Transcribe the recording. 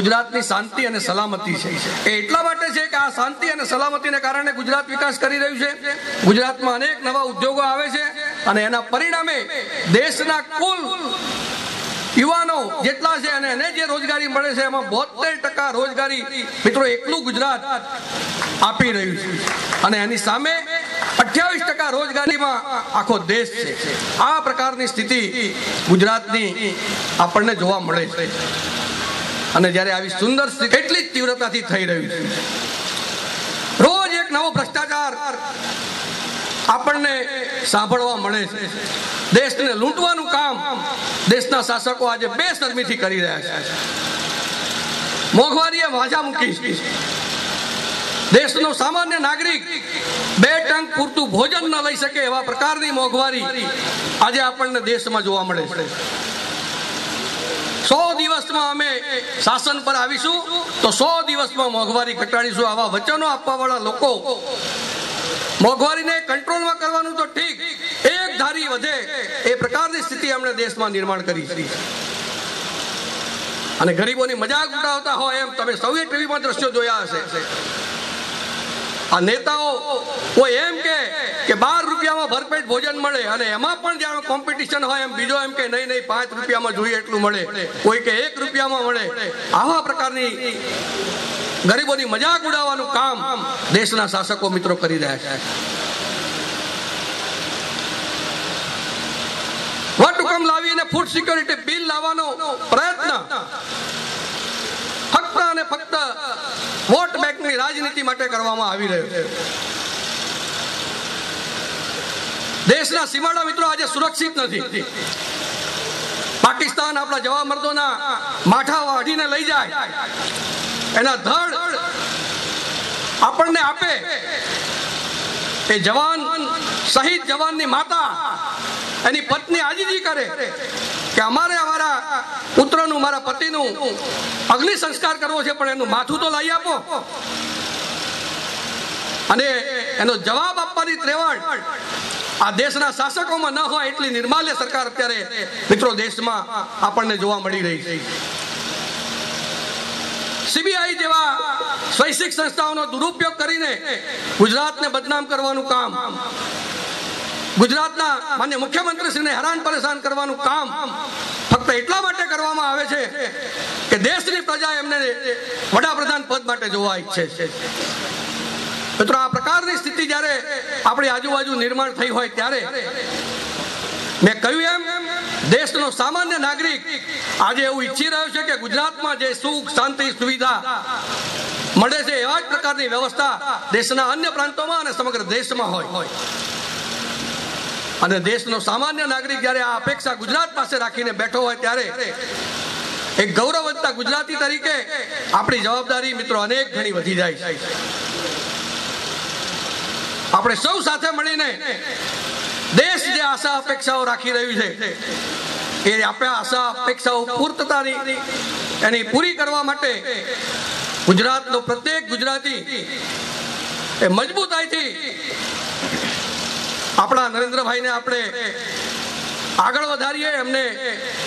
ગુજરાતની શાંતિ અને સલામતી છે. એ એટલા માટે છે કે આ શાંતિ અને સલામતીને કારણે ગુજરાત વિકાસ કરી રહ્યું છે. ગુજરાતમાં અનેક નવા ઉદ્યોગો આવે છે અને એના પરિણામે દેશના કુલ યુવાનો જેટલા છે અને એને જે રોજગારી મળે છે એમાં બોતેર ટકા રોજગારી મિત્રો એકલું ગુજરાત આપી રહ્યું છે. અને એની સામે અઠ્યાવીસ ટકા રોજગારીમાં આખો દેશ છે. આ પ્રકારની સ્થિતિ ગુજરાતની આપણને જોવા મળે છે. અને જ્યારે આવી સુંદર એટલી જ તીવ્રતાથી થઈ રહ્યું છે. રોજ એક નવો ભ્રષ્ટાચાર આપણને સાંભળવા મળે છે. દેશને લૂંટવાનું કામ દેશના શાસકો આજે બે શરમીથી કરી રહ્યા છે. મોંઘવારીએ વાજા મૂકી દેશનો સામાન્ય નાગરિક બે ટંક પૂરતું ભોજન ન લઈ શકે એવા પ્રકારની મોંઘવારી આજે આપણને દેશમાં જોવા મળે છે. સો દિવસમાં અમે શાસન પર આવીશું, તો સો દિવસમાં મોંઘવારી ઘટાડીશું આવા વચનો આપવાવાળા લોકો. મોંઘવારીને કંટ્રોલમાં કરવાનું તો ઠીક, એક ધારી વધે એ પ્રકારની સ્થિતિ આપણે દેશમાં નિર્માણ કરી છે. અને ગરીબોની મજાક ઉડાવતા હોય એમ તમે સૌએ ટીવીમાં દ્રશ્યો જોયા હશે. આ નેતાઓ કોઈ એમ કે કે બાર રૂપિયામાં ભરપેટ ભોજન મળે અને એમાં પણ જ્યારે કોમ્પિટિશન હોય એમ, બીજો એમ કે, નહીં નહીં, પાંચ રૂપિયામાં જોઈએ એટલું મળે. કોઈ કે, એક રૂપિયામાં મળે. આવા પ્રકારની ગરીબોની મજાક ઉડાવવાનું કામ દેશના શાસકો મિત્રો કરી રહ્યા છે. વટહુકમ લાવીને ફૂડ સિક્યોરિટી બિલ લાવવાનો પ્રયત્ન ફક્ત અને ફક્ત વોટ બેંકની રાજનીતિ માટે કરવામાં આવી રહ્યો છે. દેશના સીમાડા મિત્રો આજે સુરક્ષિત નથી. પાકિસ્તાન આપણા જવા મર્દોના માઠા વાઢીને લઈ જાય. એના ધડ આપણને આપે. એ જવાન, શહીદ જવાનની માતા, એની પત્ની આજીજી કરે કે અમારે અમારા પુત્રનું, મારા પતિનું અગ્નિ સંસ્કાર કરવો છે, પણ એનું માથું તો લઈ આપો. અને એનો જવાબ આપવાની ત્રેવડ આ દેશના શાસકોમાં ન હોય એટલી નિર્માલ્ય સરકાર અત્યારે મિત્રો દેશમાં આપણને જોવા મળી રહી છે. સીબીઆઈ જેવા સ્વૈચ્છિક સંસ્થાઓનો દુરુપયોગ કરીને ગુજરાતને બદનામ કરવાનું કામ, ગુજરાતના માન્ય મુખ્યમંત્રીશ્રીને હેરાન પરેશાન કરવાનું કામ ફક્ત એટલા માટે કરવામાં આવે છે કે દેશની પ્રજા એમને વડાપ્રધાન પદ માટે જોવા ઈચ્છે છે. મિત્રો, આ પ્રકારની સ્થિતિ જ્યારે આપણી આજુબાજુ નિર્માણ થઈ હોય ત્યારે મેં કહ્યું એમ, દેશનો સામાન્ય નાગરિક આજે એવું ઈચ્છી રહ્યો છે કે ગુજરાતમાં જે સુખ, શાંતિ, સુવિધા મળે છે, એવા જ પ્રકારની વ્યવસ્થા દેશના અન્ય પ્રાંતોમાં અને સમગ્ર દેશમાં હોય. અને દેશનો સામાન્ય નાગરિક જ્યારે આ અપેક્ષા ગુજરાત પાસે રાખીને બેઠો હોય ત્યારે એક ગૌરવવંતા ગુજરાતી તરીકે આપણી જવાબદારી મિત્રો અનેક ઘણી વધી જાય છે. આપણે સૌ સાથે મળીને દેશ જે આશા, અપેક્ષાઓ રાખી રહ્યું છે, એ આપણે આશા, અપેક્ષાઓ પૂર્તતાની એની પૂરી કરવા માટે ગુજરાતનો પ્રત્યેક ગુજરાતી એ મજબૂતાઈથી આપણા નરેન્દ્રભાઈને આપણે આગળ વધારીએ, એમને